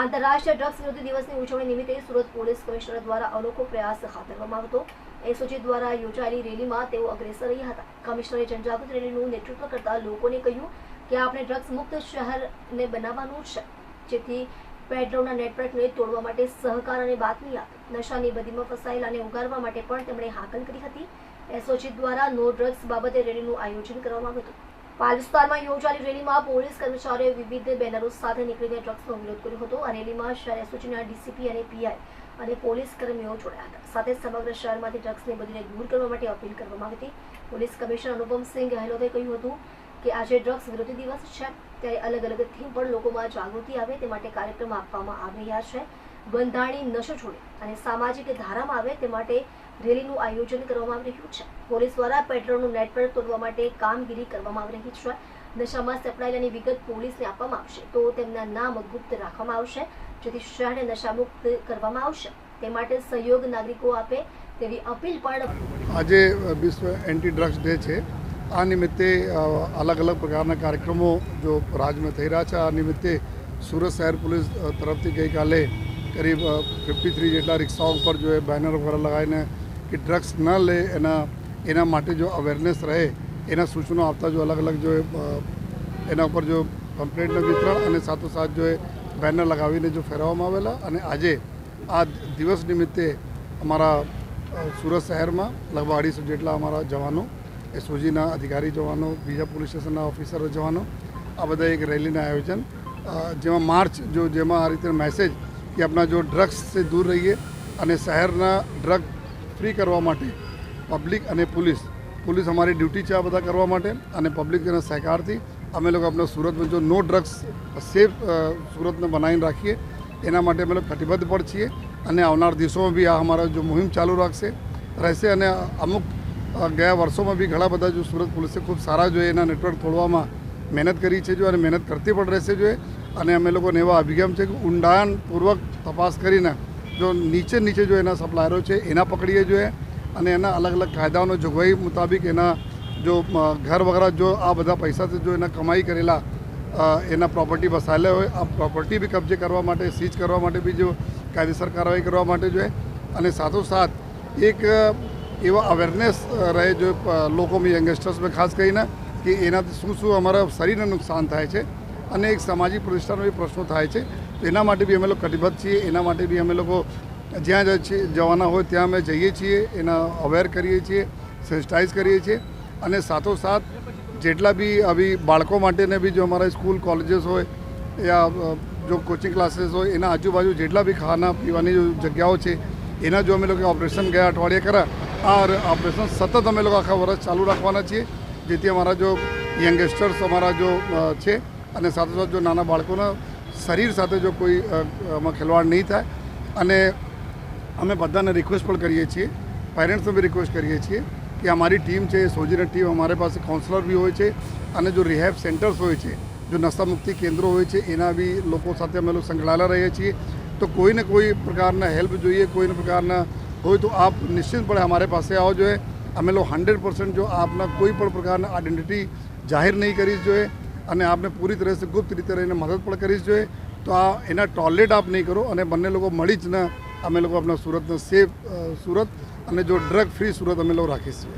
આંતરરાષ્ટ્રીય ડ્રગ્સ વિરોધી દિવસની ઉજવણી નિમિત્તે સુરત પોલીસ કમિશનર દ્વારા અનોખો પ્રયાસ હાથ ધરવામાં આવતો. એસઓજી દ્વારા યોજાયેલી રેલીમાં તેઓ અગ્રેસર રહ્યા હતા. કમિશનરે જનજાગૃતિ રેલીનું નેતૃત્વ કરતા લોકોને કહ્યું કે આપણે ડ્રગ્સ મુક્ત શહેરને બનાવવાનું છે, જેથી પેટ્રોલના નેટવર્કને તોડવા માટે સહકાર અને બાતમી આપી. નશાની બદીમાં ફસાયેલાને ઉગારવા માટે પણ તેમણે હાકલ કરી હતી. એસઓજી દ્વારા નો ડ્રગ્સ બાબતે રેલીનું આયોજન કરવામાં આવ્યું હતું. પાલ વિસ્તારમાં યોજાયેલી રેલીમાં પોલીસ કર્મચારીઓએ વિવિધ બેનરો સાથે નીકળીને ડ્રગ્સનો વિરોધ કર્યો હતો આ રેલીમાં શહેર એસોસિએશનના ડીસીપી અને પીઆઈ અને પોલીસ કર્મીઓ જોડાયા હતા. સાથે સમગ્ર શહેરમાંથી ડ્રગ્સને બધીને દૂર કરવા માટે અપીલ કરવામાં આવી હતી. પોલીસ કમિશનર અનુપમસિંહ ગહેલોતે કહ્યું હતું કે આજે ડ્રગ્સ વિરોધી દિવસ છે. ત્યારે અલગ અલગ થીમ પર લોકોમાં જાગૃતિ આવે તે માટે કાર્યક્રમ આપવામાં આવી રહ્યા છે. બંધારણી નશો છોડે અને સામાજિક ધારામાં આવે તે માટે રેલીનું આયોજન કરવામાં આવી રહ્યું છે. પોલીસ દ્વારા પેટ્રોલનું નેટવર્ક તોડવા માટે કામગીરી કરવામાં આવી રહી છે. નશામાં સપડાયેલાની વિગત પોલીસને આપવામાં આવશે તો તેમના નામ ગુપ્ત રાખવામાં આવશે, જેથી શહેરને નશામુક્ત કરવામાં આવશે. તે માટે સહયોગ નાગરિકો આપે તેવી અપીલ પણ આજે વિશ્વ એન્ટી ડ્રગ્સ ડે છે. આ નિમિત્તે અલગ અલગ પ્રકારના કાર્યક્રમો જો રાજ્યમાં થઈ રહ્યા છે. આ નિમિત્તે સુરત શહેર પોલીસ તરફથી ગઈકાલે કરીબ ફિફ્ટી થ્રી જેટલા રિક્ષાઓ ઉપર જો એ બેનર વગેરે લગાવીને કે ડ્રગ્સ ન લે એના એના માટે જો અવેરનેસ રહે, એના સૂચનો આપતા જો અલગ અલગ જો એના ઉપર જો કમ્પ્લેન્ટનું વિતરણ અને સાથોસાથ જો એ બેનર લગાવીને જો ફેરવવામાં આવેલા અને આજે, આ દિવસ નિમિત્તે અમારા સુરત શહેરમાં લગભગ અઢીસો જેટલા અમારા જવાનો, એસઓજીના અધિકારી જવાનો, બીજા પોલીસ સ્ટેશનના ઓફિસરો જવાનો, આ બધા એક રેલીના આયોજન જેમાં માર્ચ જો, જેમાં આ રીતે મેસેજ કે આપણા જો ડ્રગ્સથી દૂર રહીએ અને શહેરના ડ્રગ ફ્રી કરવા માટે પબ્લિક અને પોલીસ પોલીસ અમારી ડ્યુટી છે આ બધા કરવા માટે અને પબ્લિકના સહકારથી અમે લોકો આપણા સુરતમાં જો નો ડ્રગ્સ સેફ સુરતને બનાવીને રાખીએ, એના માટે અમે લોકો કટિબદ્ધ પણ છીએ અને આવનાર દિવસોમાં બી આ અમારા જો મુહિમ ચાલુ રાખશે, રહેશે અને અમુક ગયા વર્ષોમાં બી ઘણા બધા જો સુરત પોલીસે ખૂબ સારા જોઈએ એના નેટવર્ક તોડવામાં મહેનત કરી છે જો અને મહેનત કરતી પણ રહેશે જોઈએ અને અમે લોકોને એવા અભિગમ છે કે ઊંડાણપૂર્વક તપાસ કરીને જો નીચે નીચે જો એના સપ્લાયરો છે, એના પકડીએ જોઈએ અને એના અલગ અલગ કાયદાઓનો જોગવાઈ મુતાબિક એના જો ઘર વગેરે જો આ બધા પૈસાથી જો એના કમાઈ કરેલા એના પ્રોપર્ટી વસાયેલા હોય, આ પ્રોપર્ટી બી કબજે કરવા માટે, સીઝ કરવા માટે બી જો કાયદેસર કાર્યવાહી કરવા માટે જોઈએ અને સાથોસાથ એક એવો અવેરનેસ રહે જો લોકોમાં યંગસ્ટર્સમાં ખાસ કરીને કે એનાથી શું શું અમારા શરીરને નુકસાન થાય છે અને એક સામાજિક પ્રતિષ્ઠાનો એ પ્રશ્નો થાય છે. એના માટે બી અમે લોકો કટિબદ્ધ છીએ. એના માટે બી અમે લોકો જ્યાં જવાના હોય ત્યાં અમે જઈએ છીએ. એના અવેર કરીએ છીએ સેન્સિટાઇઝ કરીએ છીએ. અને સાથોસાથ જેટલા બી આવી બાળકો માટેને બી જો અમારા સ્કૂલ કોલેજીસ હોય યા જો કોચિંગ ક્લાસીસ હોય, એના આજુબાજુ જેટલા બી ખાના પીવાની જો જગ્યાઓ છે, એના જો અમે લોકો ઓપરેશન ગયા અઠવાડિયે કર્યા આ ઓપરેશન સતત અમે લોકો આખા વર્ષ ચાલુ રાખવાના છીએ. જેથી અમારા જો યંગસ્ટર્સ અમારા જો છે અને સાથે સાથે જો નાના બાળકોના શરીર સાથે જો કોઈ આમાં ખેલવાડ નહીં થાય, અને અમે બધાને રિક્વેસ્ટ પણ કરીએ છીએ પેરેન્ટ્સને બી રિક્વેસ્ટ કરીએ છીએ કે અમારી ટીમ છે સોજીની ટીમ, અમારી પાસે કાઉન્સલર બી હોય છે, અને જો રિહેબ સેન્ટર્સ હોય છે, જો નશામુક્તિ કેન્દ્રો હોય છે, એના બી લોકો સાથે અમે લોકો સંકળાયેલા રહીએ છીએ. તો કોઈને કોઈ પ્રકારના હેલ્પ જોઈએ, કોઈને પ્રકારના હોય તો આપ નિશ્ચિતપણે અમારે પાસે આવો જોઈએ. અમે લોકો હંડ્રેડ જો આપના કોઈ પણ પ્રકારના આઈડેન્ટિટી જાહેર નહીં કરવી જોઈએ. અને આપને પૂરી તરહ ગુપ્ત રીતે રહીને મદદ પણ કરવી જોઈએ. તો આ એના ટોયલેટ આપ નહીં કરો અને બંને લોકો મળી જ ને, અમે લોકો આપણા સુરતને સેફ સુરત અને જો ડ્રગ ફ્રી સુરત અમે લોકો રાખીશું